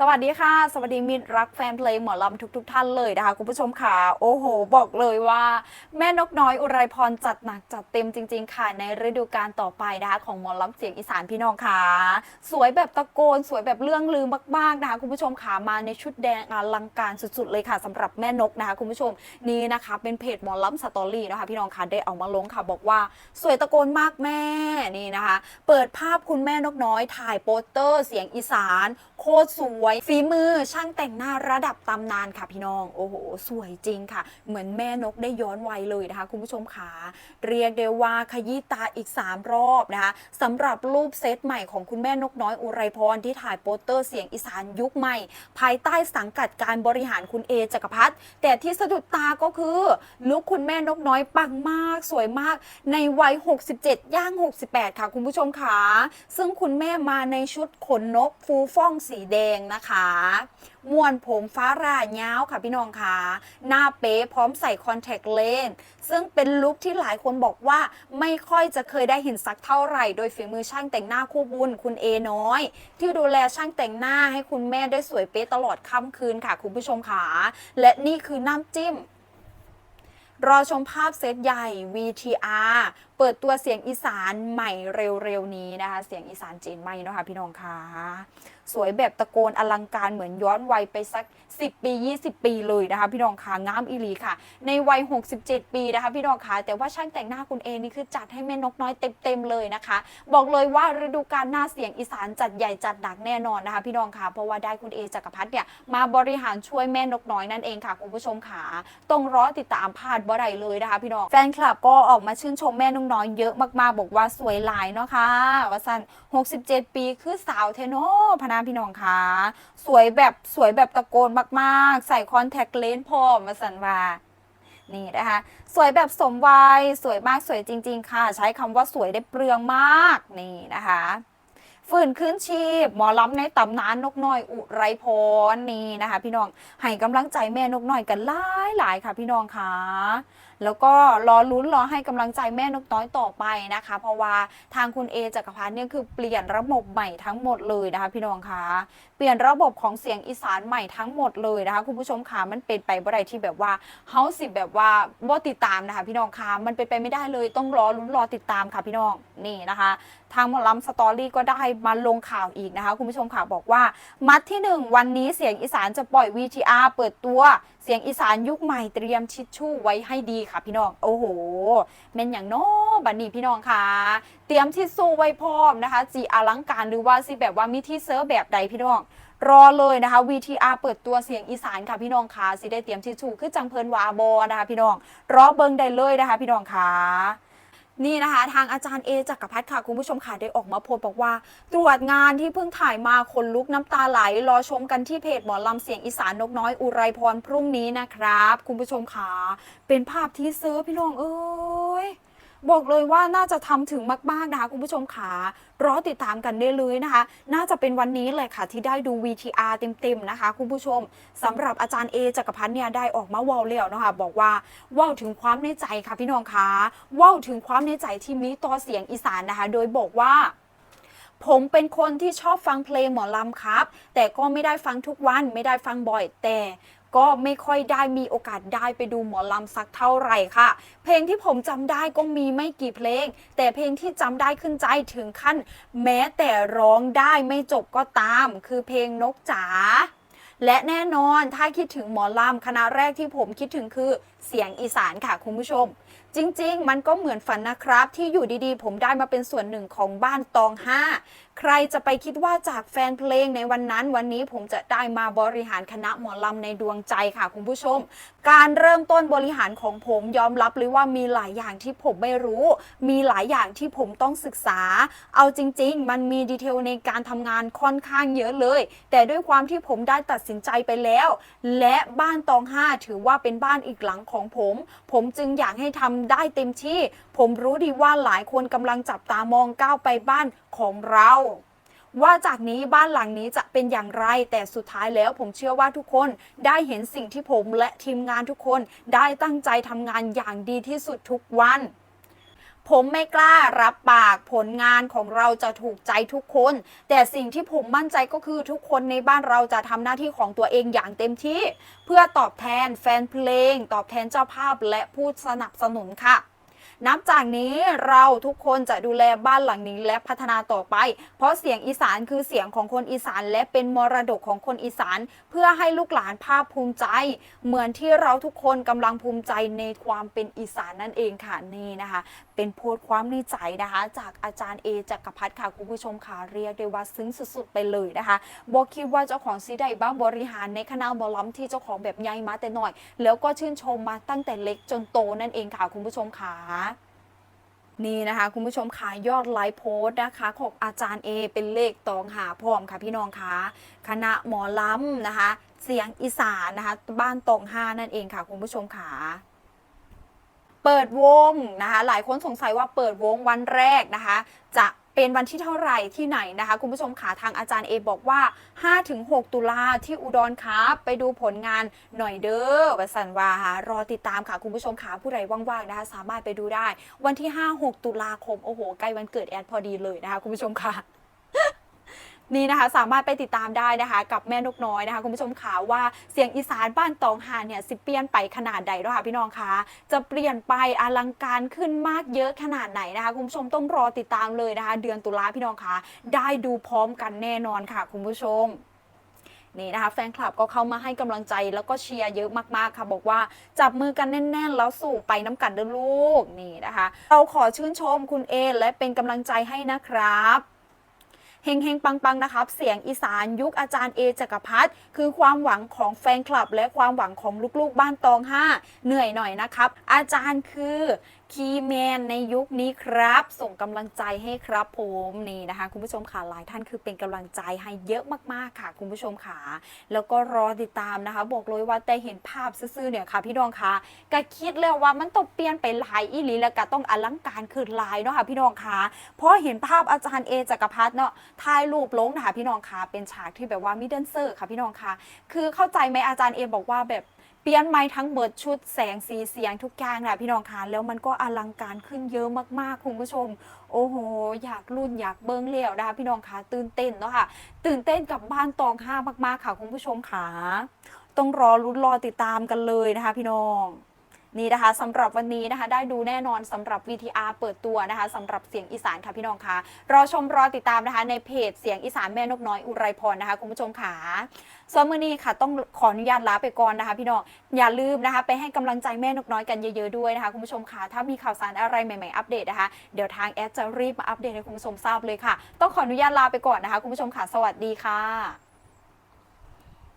สวัสดีค่ะ สวัสดีมิตรรักแฟนเพลงหมอลำทุกๆทท่านเลยนะคะ คุณผู้ชมค่ะ โอ้โห บอกเลยว่า แม่นกน้อยอุไรพรจัดหนักจัดเต็มจริง ๆ ค่ะ ในฤดูกาลต่อไปนะคะของหมอลำเสียงอีสานพี่น้องค่ะ สวยแบบตะโกน สวยแบบเรื่องลือมากๆนะคะคุณผู้ชมค่ะมาในชุดแดงอลังการสุด ๆ เลยค่ะสำหรับแม่นกนะคะคุณผู้ชมนี่นะคะ เป็นเพจหมอลำสตอรี่นะคะพี่น้องค่ะได้เอามาลงค่ะ บอกว่าสวยตะโกนมากแม่นี่นะคะ เปิดภาพคุณแม่นกน้อย ถ่ายโปสเตอร์ เสียงอีสาน คตรสวย ฝีมือช่างแต่งหน้าระดับตำนานค่ะพี่น้อง โอ้โห สวยจริงค่ะ เหมือนแม่นกได้ย้อนวัยเลยนะคะ คุณผู้ชมขาเรียกได้ว่าขยี้ตาอีก 3 รอบนะคะสำหรับรูปเซตใหม่ของคุณแม่นกน้อยอุไรพรที่ถ่ายโปสเตอร์เสียงอีสานยุคใหม่ ภายใต้สังกัดการบริหารคุณเอจักรพัฒน์แต่ที่สะดุดตาก็คือลุคคุณแม่นกน้อยปังมาก สวยมาก ในวัย 67 ย่าง 68 ค่ะ คุณผู้ชมค่ะซึ่งคุณแม่มาในชุดขนนกฟูฟ่องสีีแดงนะคะมวนผมฟ้าร่ายาค่ะพี่น้องคะหน้าเป๊ะพร้อมใส่คอนแทคเลนส์ซึ่งเป็นลุคที่หลายคนบอกว่าไม่ค่อยจะเคยได้เห็นสักเท่าไหร่ โดยฝีมือช่างแต่งหน้าคู่บุญคุณเอน้อย ที่ดูแลช่างแต่งหน้าให้คุณแม่ได้สวยเป๊ะตลอดค่ำคืนค่ะ คุณผู้ชมค่ะและนี่คือน้ำจิ้มรอชมภาพเซตใหญ่ VTR เปิดตัวเสียงอีสานใหม่เร็วๆนี้นะคะ เสียงอีสานจีนใหม่นะคะพี่น้องคะสวยแบบตะโกนอลังการเหมือนย้อนวัยไปสัก 10 ปี 20 ปีเลยนะคะพี่น้องคะงามอีลีค่ะ ในวัย 67 ปีนะคะพี่น้องคะแต่ว่าช่างแต่งหน้าคุณเอนี่คือจัดให้แม่นกน้อยเต็มๆเลยนะคะ บอกเลยว่าฤดูกาลหน้าเสียงอีสานจัดใหญ่จัดหนักแน่นอนนะคะพี่น้องคะเพราะว่าได้คุณเอจักรพัฒน์เนี่ยมาบริหารช่วยแม่นกน้อยนั่นเองค่ะคุณผู้ชมค่ะต้องรอติดตามพลาดบ่ได้เลยนะคะพี่น้องแฟนคลับก็ออกมาชื่นชมแม่นกน้อยเยอะมากๆ บอกว่าสวยหลายเนาะค่ะว่าสัน67 ปีคือสาวเทโนพนาพี่น้องค่ะสวยแบบสวยแบบตะโกนมากๆ ใส่คอนแทคเลนส์พร้อมว่าสันว่านี่นะคะสวยแบบสมวัยสวยมากสวยจริง ๆ ค่ะ ใช้คำว่าสวยได้เปลืองมากนี่นะคะฝืนขึ้นชีพ หมอล้ำในตำนานนกน้อยอุไรพรนี่นะคะ พี่น้องให้กำลังใจแม่นกน้อยกันหลายหลายๆค่ะ พี่น้องค่ะแล้วก็รอลุ้นรอให้กำลังใจแม่นกน้อยต่อไปนะคะ เพราะว่าทางคุณเอจักรพันธ์เนี่ยคือเปลี่ยนระบบใหม่ทั้งหมดเลยนะคะ พี่น้องคะเปลี่ยนระบบของเสียงอีสานใหม่ทั้งหมดเลยนะคะคุณผู้ชมคะมันเป็นไปบ่ได้ที่แบบว่าเฮาสิแบบว่าบ่ติดตามนะคะ พี่น้องคะมันเป็นไปไม่ได้เลยต้องรอลุ้นรอติดตามค่ะพี่น้องนี่นะคะ ทางหมอลำสตอรี่ก็ได้มาลงข่าวอีกนะคะ คุณผู้ชมค่ะบอกว่า มัดที่ 1 วันนี้เสียงอีสานจะปล่อย VTR เปิดตัวเสียงอีสานยุคใหม่เตรียมชิดชู่ไว้ให้ดีค่ะพี่น้อง โอ้โหเมนอย่างน้บันนี้พี่น้องค่ะ เตรียมทิชชู่ไว้พร้อมนะคะจีอลังการหรือว่าสิแบบว่ามีที่เซิร์ฟแบบใดพี่น้องรอเลยนะคะ VTR เปิดตัวเสียงอีสานค่ะพี่น้องค่ะสิได้เตรียมทิชชู่คือจังเพลินวาบอนะคะพี่น้องรอเบิงได้เลยนะคะ พี่น้องค่ะ นี่นะคะ ทางอาจารย์เอจักรพัฒน์ค่ะ คุณผู้ชมค่ะได้ออกมาโพสต์บอกว่า ตรวจงานที่เพิ่งถ่ายมาคนลุกน้ำตาไหล รอชมกันที่เพจหมอลำเสียงอีสานนกน้อยอุไรพรพรุ่งนี้นะครับ คุณผู้ชมค่ะเป็นภาพที่เซอร์พี่น้องเอ้ย บอกเลยว่าน่าจะทำถึงมากๆนะคะคุณผู้ชมค่ะรอติดตามกันได้เลยนะคะ น่าจะเป็นวันนี้เลยค่ะที่ได้ดู VTR เต็มๆนะคะ คุณผู้ชมสำหรับอาจารย์เอจักรพันธ์เนี่ยได้ออกมาว้าแล้วนะคะบอกว่าว้าถึงความในใจค่ะพี่น้องคะว้าถึงความในใจที่มีต่อเสียงอีสานนะคะ โดยบอกว่าผมเป็นคนที่ชอบฟังเพลงหมอลำครับ แต่ก็ไม่ได้ฟังทุกวันไม่ได้ฟังบ่อยแต่ ก็ไม่ค่อยได้มีโอกาสได้ไปดูหมอลำสักเท่าไหร่ค่ะ เพลงที่ผมจำได้ก็มีไม่กี่เพลง แต่เพลงที่จำได้ขึ้นใจถึงขั้น แม้แต่ร้องได้ไม่จบก็ตาม คือเพลงนกจ๋าและแน่นอนถ้าคิดถึงหมอลำคณะแรกที่ผมคิดถึงคือเสียงอีสานค่ะคุณผู้ชม จริง ๆ มันก็เหมือนฝันนะครับ ที่อยู่ดีๆ ผมได้มาเป็นส่วนหนึ่งของบ้านตองห้าใครจะไปคิดว่าจากแฟนเพลงในวันนั้นวันนี้ผมจะได้มาบริหารคณะหมอลำในดวงใจค่ะคุณผู้ชม การเริ่มต้นบริหารของผมยอมรับเลยว่ามีหลายอย่างที่ผมไม่รู้ มีหลายอย่างที่ผมต้องศึกษา เอาจริง ๆ มันมีดีเทลในการทำงานค่อนข้างเยอะเลย แต่ด้วยความที่ผมได้ตัดสินใจไปแล้ว และบ้านตองห้าถือว่าเป็นบ้านอีกหลังของผม ผมจึงอยากให้ทำได้เต็มที่ ผมรู้ดีว่าหลายคนกำลังจับตามองก้าวไปบ้านของเรา ว่าจากนี้บ้านหลังนี้จะเป็นอย่างไร แต่สุดท้ายแล้วผมเชื่อว่าทุกคนได้เห็นสิ่งที่ผมและทีมงานทุกคนได้ตั้งใจทำงานอย่างดีที่สุดทุกวัน ผมไม่กล้ารับปากผลงานของเราจะถูกใจทุกคน แต่สิ่งที่ผมมั่นใจก็คือทุกคนในบ้านเราจะทำหน้าที่ของตัวเองอย่างเต็มที่ เพื่อตอบแทนแฟนเพลง ตอบแทนเจ้าภาพและผู้สนับสนุนค่ะ นับจากนี้เราทุกคนจะดูแลบ้านหลังนี้และพัฒนาต่อไป เพราะเสียงอีสานคือเสียงของคนอีสาน และเป็นมรดกของคนอีสาน เพื่อให้ลูกหลานภาคภูมิใจ เหมือนที่เราทุกคนกำลังภูมิใจในความเป็นอีสานนั่นเองค่ะนี่นะคะ เป็นโพสต์ความในใจนะคะ จากอาจารย์เอจักรพัฒน์ค่ะคุณผู้ชมค่ะเรียกได้ว่าซึ้งสุดๆไปเลยนะคะบอกคิดว่าเจ้าของซีได้บ้างบริหารในคณะบอลลัมที่เจ้าของแบบใหญ่มาแต่หน่อย แล้วก็ชื่นชมมาตั้งแต่เล็กจนโตนั่นเองค่ะคุณผู้ชมค่ะ นี่นะคะ คุณผู้ชมค่ะยอดไลค์โพสต์นะคะ ของอาจารย์เอเป็นเลขตองหาพร้อมค่ะพี่น้องคะคณะหมอลำนะคะ เสียงอีสานนะคะ บ้านตองห้านั่นเองค่ะ คุณผู้ชมค่ะเปิดวงนะคะ หลายคนสงสัยว่าเปิดวงวันแรกนะคะ จะ เป็นวันที่เท่าไหร่ที่ไหนนะคะ คุณผู้ชมขาทางอาจารย์เอบอกว่า 5-6 ตุลาที่อุดรครับไปดูผลงานหน่อยเด้อวสันวารอติดตามค่ะคุณผู้ชมขาผู้ใดว่างๆนะคะ สามารถไปดูได้ วันที่ 5-6 ตุลาคมโอ้โหใกล้วันเกิดแอนพอดีเลยนะคะ คุณผู้ชมค่ะ นี่นะคะสามารถไปติดตามได้นะคะกับแม่นกน้อยนะคะคุณผู้ชมขาว่าเสียงอีสานบ้านตองหานเนี่ยสิเปลี่ยนไปขนาดใดด้วค่ะพี่น้องคะจะเปลี่ยนไปอลังการขึ้นมากเยอะขนาดไหนนะคะคุณผู้ชมต้องรอติดตามเลยนะคะ เดือนตุลาพี่น้องคะได้ดูพร้อมกันแน่นอนค่ะ คุณผู้ชมนี่นะคะแฟนคลับก็เข้ามาให้กำลังใจแล้วก็เชียร์เยอะมากๆค่ะบอกว่าจับมือกันแน่น ๆ แล้วสู่ไปน้ำกันเด้อลูกนี่นะคะ เราขอชื่นชมคุณเอและเป็นกำลังใจให้นะครับ เฮงเฮงๆปังๆนะครับ เสียงอีสานยุคอาจารย์เอจักรพัฒน์คือความหวังของแฟนคลับ และความหวังของลูกๆบ้านตองห้าเหนื่อยหน่อยนะครับ อาจารย์คือ คีย์แมนในยุคนี้ครับ ส่งกำลังใจให้ครับผมนี่นะคะ คุณผู้ชมค่ะหลายท่านคือเป็นกำลังใจให้เยอะมากๆค่ะ คุณผู้ชมค่ะแล้วก็รอติดตามนะคะ บอกเลยว่าแต่เห็นภาพซื่อๆเนี่ยค่ะ พี่น้องคะก็คิดแล้วว่ามันต้องเปลี่ยนไปหลายอีหลีแล้วก็ต้องอลังการคือลายเนาะค่ะพี่น้องคะเพราะเห็นภาพอาจารย์เอจักรพัฒน์เนาะถ่ายรูปลงนะคะพี่น้องคะเป็นฉากที่แบบว่ามิดเดิลเซอร์ค่ะพี่น้องคะคือเข้าใจไหมอาจารย์เอบอกว่าแบบ ปลี่ยนไม้ทั้งเบิดชุดแสงสีเสียงทุกอย่างแหละพี่น้องคะแล้วมันก็อลังการขึ้นเยอะมากๆคุณผู้ชม โอ้โห อยากรุ่นอยากเบิ้งเลี้ยวนะคะพี่น้องคะตื่นเต้นเนาะค่ะ ตื่นเต้นกับบ้านตองห้ามากๆค่ะคุณผู้ชมค่ะต้องรอรุ้นรอติดตามกันเลยนะคะพี่น้อง นี่นะคะสำหรับวันนี้นะคะ ได้ดูแน่นอนสำหรับ VTR เปิดตัวนะคะสำหรับเสียงอีสานค่ะพี่น้องคะรอชมรอติดตามนะคะ ในเพจเสียงอีสานแม่นกน้อยอุไรพรนะคะคุณผู้ชมค่ะส่วนมื้อนี้ค่ะ ต้องขออนุญาตลาไปก่อนนะคะ พี่น้องอย่าลืมนะคะ ไปให้กำลังใจแม่นกน้อยกันเยอะๆด้วยนะคะคุณผู้ชมค่ะถ้ามีข่าวสารอะไรใหม่ๆอัปเดตนะคะเดี๋ยวทางแอดจะรีบมาอัปเดตให้คุณผู้ชมทราบเลยค่ะ ต้องขออนุญาตลาไปก่อนนะคะ คุณผู้ชมค่ะสวัสดีค่ะ